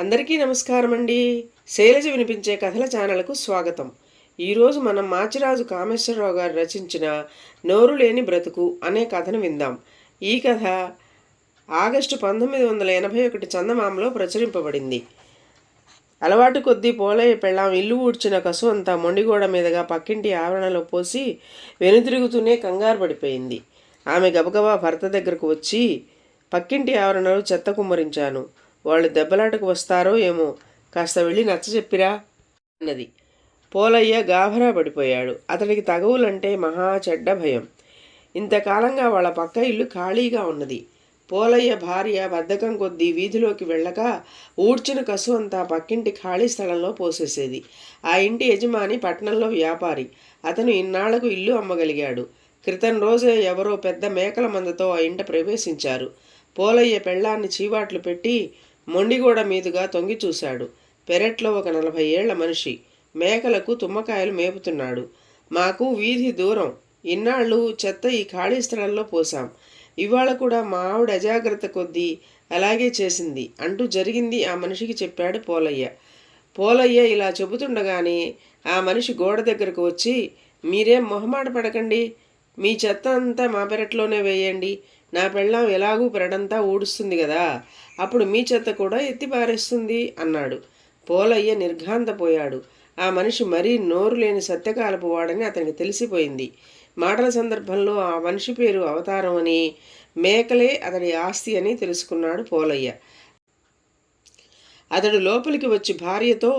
అందరికీ నమస్కారం అండి శైలజ వినిపించే కథల ఛానల్కు స్వాగతం. ఈరోజు మనం మాచిరాజు కామేశ్వరరావు గారు రచించిన నోరు లేని బ్రతుకు అనే కథను విందాం. ఈ కథ ఆగస్టు పంతొమ్మిది వందల ఎనభై ఒకటి చందమామలో ప్రచురింపబడింది. అలవాటు కొద్దీ పోలయ్య పెళ్ళాం ఇల్లు ఊడ్చిన కసు అంతా మొండిగోడ మీదుగా పక్కింటి ఆవరణలో పోసి వెనుతిరుగుతూనే కంగారు పడిపోయింది. ఆమె గబగబా భర్త దగ్గరకు వచ్చి పక్కింటి ఆవరణలో చెత్త కుమ్మరించాను. వాళ్ళు దెబ్బలాటకు వస్తారో ఏమో. కాస్త వెళ్ళి నచ్చ చెప్పిరా అన్నది. పోలయ్య గాభరా పడిపోయాడు. అతడికి తగవులంటే మహా చెడ్డ భయం. ఇంతకాలంగా వాళ్ళ పక్క ఇల్లు ఖాళీగా ఉన్నది. పోలయ్య భార్య బద్ధకం కొద్దీ వీధిలోకి వెళ్ళక ఊడ్చిన కసు అంతా పక్కింటి ఖాళీ స్థలంలో పోసేసేది. ఆ ఇంటి యజమాని పట్నంలో వ్యాపారి. అతను ఇన్నాళ్ళకు ఇల్లు అమ్మగలిగాడు. క్రితం రోజే ఎవరో పెద్ద మేకల మందతో ఆ ఇంట ప్రవేశించారు. పోలయ్య పెళ్ళాన్ని చీవాట్లు పెట్టి మొండిగోడ మీదుగా తొంగి చూశాడు. పెరట్లో ఒక నలభై ఏళ్ళ మనిషి. మేకలకు తుమ్మకాయలు మేపుతున్నాడు. మాకు వీధి దూరం. ఇన్నాళ్ళు చెత్త ఈ ఖాళీ స్థలంలో పోసాం ఇవాళ కూడా మా ఆవిడ అజాగ్రత్త కొద్దీ అలాగే చేసింది అంటూ జరిగింది ఆ మనిషికి చెప్పాడు పోలయ్య. పోలయ్య ఇలా చెబుతుండగానే ఆ మనిషి గోడ దగ్గరకు వచ్చి మీరేం మొహమాట పడకండి. మీ చెత్త అంతా మా పెరట్లోనే వేయండి. నా పెళ్ళం ఎలాగూ పెరడంతా ఊడుస్తుంది కదా. అప్పుడు మీ చెత్త కూడా ఎత్తి పారేస్తుంది అన్నాడు. పోలయ్య నిర్ఘాంతపోయాడు. ఆ మనిషి మరీ నోరు లేని సత్యకాలపు వాడని అతనికి తెలిసిపోయింది. మాటల సందర్భంలో ఆ మనిషి పేరు అవతారం అని మేకలే అతడి ఆస్తి అని తెలుసుకున్నాడు పోలయ్య. అతడు లోపలికి వచ్చి భార్యతో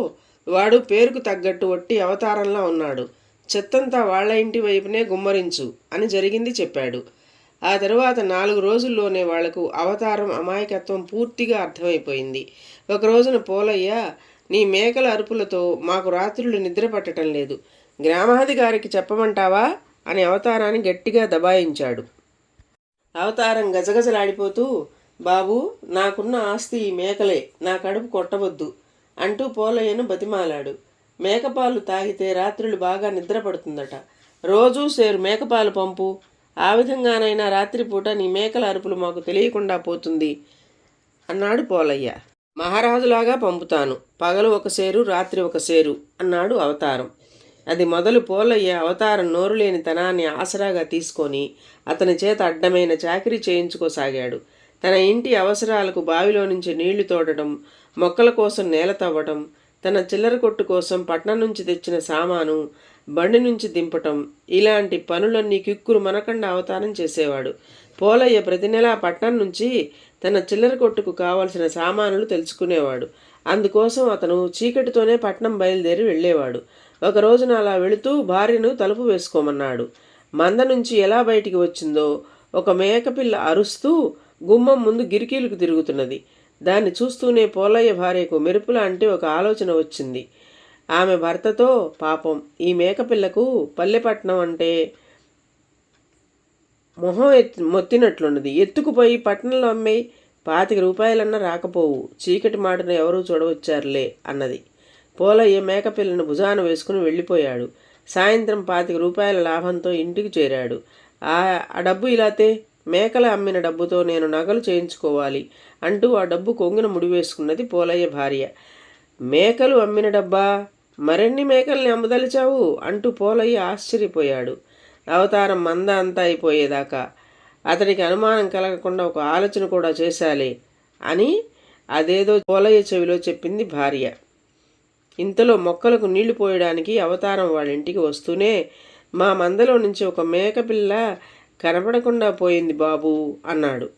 వాడు పేరుకు తగ్గట్టు ఒట్టి అవతారంలా ఉన్నాడు. చెత్తంతా వాళ్ళ ఇంటి వైపునే గుమ్మరించు అని జరిగింది చెప్పాడు. ఆ తరువాత నాలుగు రోజుల్లోనే వాళ్ళకు అవతారం అమాయకత్వం పూర్తిగా అర్థమైపోయింది. ఒక రోజున పోలయ్య నీ మేకల అరుపులతో మాకు రాత్రులు నిద్ర పట్టడం లేదు. గ్రామాధికారికి చెప్పమంటావా? అని అవతారాన్ని గట్టిగా దబాయించాడు. అవతారం గజగజలాడిపోతూ బాబు నాకున్న ఆస్తి ఈ మేకలే నా కడుపు కొట్టవద్దు అంటూ పోలయ్యను బతిమాలాడు. మేకపాలు తాగితే రాత్రులు బాగా నిద్రపడుతుందట రోజూ సేరు మేకపాలు పంపు ఆ విధంగానైనా రాత్రిపూట నీ మేకల అరుపులు మాకు తెలియకుండా పోతుంది. అన్నాడు పోలయ్య. మహారాజులాగా పంపుతాను. పగలు ఒక సేరు రాత్రి ఒక సేరు అన్నాడు అవతారం. అది మొదలు పోలయ్య అవతారం నోరులేని తనాన్ని ఆసరాగా తీసుకొని అతని చేత అడ్డమైన చాకిరీ చేయించుకోసాగాడు. తన ఇంటి అవసరాలకు బావిలో నుంచి నీళ్ళు తోడటం మొక్కల కోసం నేల తవ్వటం తన చిల్లర కొట్టు కోసం పట్నం నుంచి తెచ్చిన సామాను బండి నుంచి దింపటం ఇలాంటి పనులన్నీ కిక్కురు మనకండ అవతారం చేసేవాడు. పోలయ్య ప్రతి నెలా పట్నం నుంచి తన చిల్లర కొట్టుకు కావలసిన సామానులు తెలుసుకునేవాడు. అందుకోసం అతను చీకటితోనే పట్నం బయలుదేరి వెళ్ళేవాడు. ఒక రోజున అలా వెళుతూ భార్యను తలుపు వేసుకోమన్నాడు. మంద నుంచి ఎలా బయటికి వచ్చిందో ఒక మేకపిల్ల అరుస్తూ గుమ్మం ముందు గిరికీలకు తిరుగుతున్నది. దాన్ని చూస్తూనే పోలయ్య భార్యకు మెరుపులాంటి ఒక ఆలోచన వచ్చింది. ఆమె భర్తతో పాపం ఈ మేకపిల్లకు పల్లెపట్నం అంటే మొహం ఎత్తి మొత్తినట్లున్నది. ఎత్తుకుపోయి పట్టణంలో అమ్మాయి పాతిక రూపాయలన్నా రాకపోవు. చీకటి మాటను ఎవరూ చూడవచ్చారులే అన్నది. పోలయ్య మేకపిల్లను భుజాన వేసుకుని వెళ్ళిపోయాడు. సాయంత్రం పాతిక రూపాయల లాభంతో ఇంటికి చేరాడు. ఆ ఆ డబ్బు ఇలాతే మేకల అమ్మిన డబ్బుతో నేను నగలు చేయించుకోవాలి అంటూ ఆ డబ్బు కొంగున ముడివేసుకున్నది పోలయ్య భార్య. మేకలు అమ్మిన డబ్బా? మరెన్ని మేకల్ని అమ్మదలిచావు? అంటూ పోలయ్య ఆశ్చర్యపోయాడు. అవతారం మంద అంతా అయిపోయేదాకా. అతనికి అనుమానం కలగకుండా ఒక ఆలోచన కూడా చేశాలే అని అదేదో పోలయ్య చెవిలో చెప్పింది భార్య. ఇంతలో మొక్కలకు నీళ్ళు పోయడానికి అవతారం వాళ్ళ ఇంటికి వస్తూనే మా మందలో నుంచి ఒక మేకపిల్ల కనపడకుండా పోయింది బాబు అన్నాడు.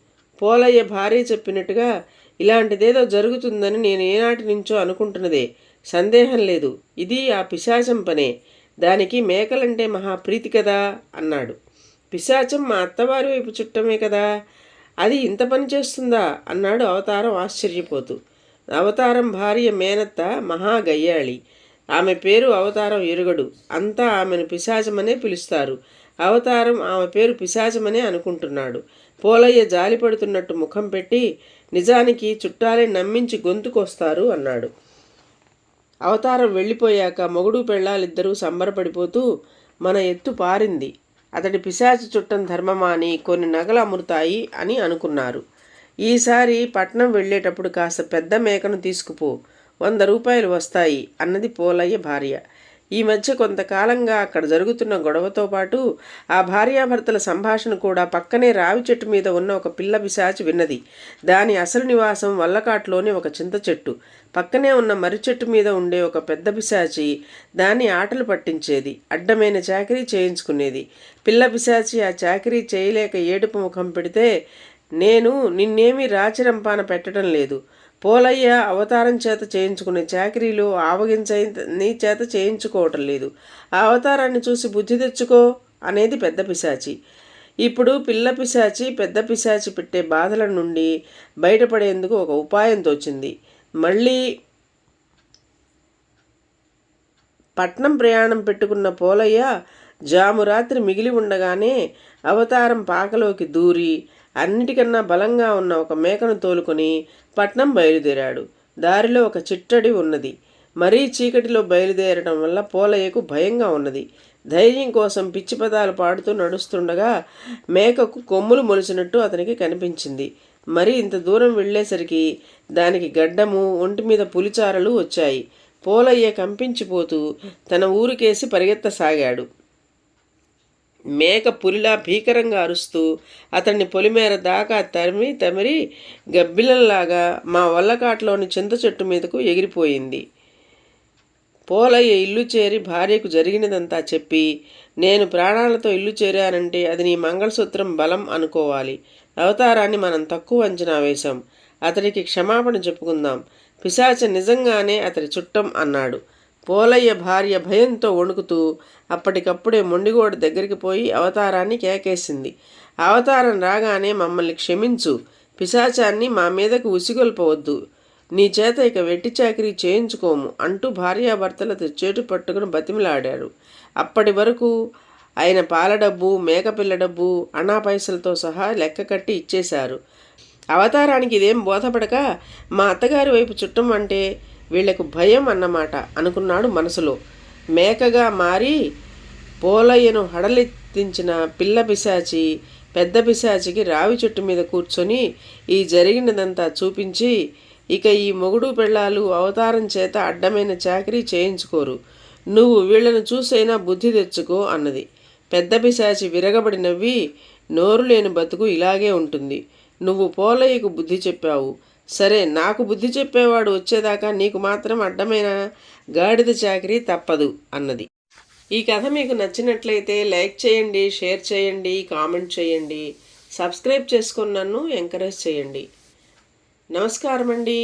పోలయ్య భార్య చెప్పినట్టుగా ఇలాంటిదేదో జరుగుతుందని నేను ఏనాటి నుంచో అనుకుంటున్నదే. సందేహం లేదు. ఇది ఆ పిశాచం పనే. దానికి మేకలంటే మహాప్రీతి కదా అన్నాడు. పిశాచం మా అత్తవారి వైపు చుట్టమే కదా. అది ఇంత పని చేస్తుందా అన్నాడు అవతారం ఆశ్చర్యపోతూ. అవతారం భార్య మేనత్త మహా గయ్యాళి. ఆమె పేరు అవతారం ఎరుగడు. అంతా ఆమెను పిశాచమనే పిలుస్తారు. అవతారం ఆమె పేరు పిశాచమనే అనుకుంటున్నాడు. పోలయ్య జాలిపడుతున్నట్టు ముఖం పెట్టి నిజానికి చుట్టాలే నమ్మించి గొంతుకొస్తారు అన్నాడు. అవతారం వెళ్ళిపోయాక మొగుడు పెళ్ళాలిద్దరూ సంబరపడిపోతూ మన ఎత్తు పారింది. అతడి పిశాచి చుట్టం ధర్మమాని కొన్ని నగలు అమ్ముతాయి అని అనుకున్నారు. ఈసారి పట్నం వెళ్ళేటప్పుడు కాస్త పెద్ద మేకను తీసుకుపో వంద రూపాయలు వస్తాయి అన్నది పోలయ్య భార్య. ఈ మధ్య కొంతకాలంగా అక్కడ జరుగుతున్న గొడవతో పాటు ఆ భార్యాభర్తల సంభాషణ కూడా పక్కనే రావి చెట్టు మీద ఉన్న ఒక పిల్ల పిశాచి విన్నది. దాని అసలు నివాసం వల్లకాట్లోని ఒక చింత చెట్టు. పక్కనే ఉన్న మర్రి చెట్టు మీద ఉండే ఒక పెద్ద పిశాచి దాన్ని ఆటలు పట్టించేది. అడ్డమైన చాకరీ చేయించుకునేది. పిల్ల పిశాచి ఆ చాకరీ చేయలేక ఏడుపు ముఖం పెడితే నేను నిన్నేమీ రాచరంపాన పెట్టడం లేదు. పోలయ్య అవతారం చేత చేయించుకునే చాకరీలు ఆవగించని చేత చేయించుకోవటం లేదు. ఆ అవతారాన్ని చూసి బుద్ధి తెచ్చుకో అనేది పెద్ద పిశాచి. ఇప్పుడు పిల్ల పిశాచి పెద్ద పిశాచి పెట్టే బాధల నుండి బయటపడేందుకు ఒక ఉపాయం తోచింది. మళ్ళీ పట్నం ప్రయాణం పెట్టుకున్న పోలయ్య జాము రాత్రి మిగిలి ఉండగానే అవతారం పాకలోకి దూరి అన్నిటికన్నా బలంగా ఉన్న ఒక మేకను తోలుకొని పట్నం బయలుదేరాడు. దారిలో ఒక చిట్టడి ఉన్నది. మరీ చీకటిలో బయలుదేరడం వల్ల పోలయ్యకు భయంగా ఉన్నది. ధైర్యం కోసం పిచ్చి పదాలు పాడుతూ నడుస్తుండగా మేకకు కొమ్ములు మొలిచినట్టు అతనికి కనిపించింది. మరి ఇంత దూరం వెళ్ళేసరికి దానికి గడ్డము ఒంటి మీద పులిచారలు వచ్చాయి. పోలయ్య కంపించిపోతూ తన ఊరికేసి పరిగెత్తసాగాడు. మేక పులిలా భీకరంగా అరుస్తూ అతన్ని పొలిమేర దాకా తరిమి తమిరి గబ్బిలంలాగా మా వల్లకాట్లోని చింత చెట్టు మీదకు ఎగిరిపోయింది. పోలయ్య ఇల్లు చేరి భార్యకు జరిగినదంతా చెప్పి నేను ప్రాణాలతో ఇల్లు చేరానంటే అది నీ మంగళసూత్రం బలం అనుకోవాలి. అవతారాన్ని మనం తక్కువ అంచనా వేశాం. అతడికి క్షమాపణ చెప్పుకుందాం. పిశాచ నిజంగానే అతడి చుట్టం అన్నాడు. పోలయ్య భార్య భయంతో వణుకుతూ అప్పటికప్పుడే మొండిగోడ దగ్గరికి పోయి అవతారాన్ని కేకేసింది. అవతారం రాగానే మమ్మల్ని క్షమించు. పిశాచాన్ని మా మీదకు ఉసిగొల్పవద్దు. నీ చేత ఇక వెట్టి చాకరీ చేయించుకోము అంటూ భార్యాభర్తలు చేటు పట్టుకుని బతిమిలాడారు అప్పటి వరకు ఆయన పాల డబ్బు మేకపిల్ల డబ్బు అనా పైసలతో సహా లెక్క కట్టి ఇచ్చేశారు. అవతారానికి ఇదేం బోధపడక మా అత్తగారి వైపు చుట్టం అంటే వీళ్ళకు భయం అన్నమాట అనుకున్నాడు మనసులో. మేకగా మారి పోలయ్యను హడలెత్తించిన పిల్ల పిశాచి పెద్ద పిశాచికి రావి చెట్టు మీద కూర్చొని ఈ జరిగినదంతా చూపించి ఇక ఈ మొగుడు పెళ్ళాలు అవతారం చేత అడ్డమైన చాకరీ చేయించుకోరు. నువ్వు వీళ్ళను చూసైనా బుద్ధి తెచ్చుకో అన్నది. పెద్ద పిశాచి విరగబడి నవ్వి నోరు లేని బతుకు ఇలాగే ఉంటుంది. నువ్వు పోలయ్యకు బుద్ధి చెప్పావు. సరే నాకు బుద్ధి చెప్పేవాడు వచ్చేదాకా నీకు మాత్రం అడ్డమైన గాడిద చాకరీ తప్పదు అన్నది. ఈ కథ మీకు నచ్చినట్లయితే లైక్ చేయండి షేర్ చేయండి కామెంట్ చేయండి సబ్స్క్రైబ్ చేసుకుని నన్ను ఎంకరేజ్ చేయండి. నమస్కారం అండి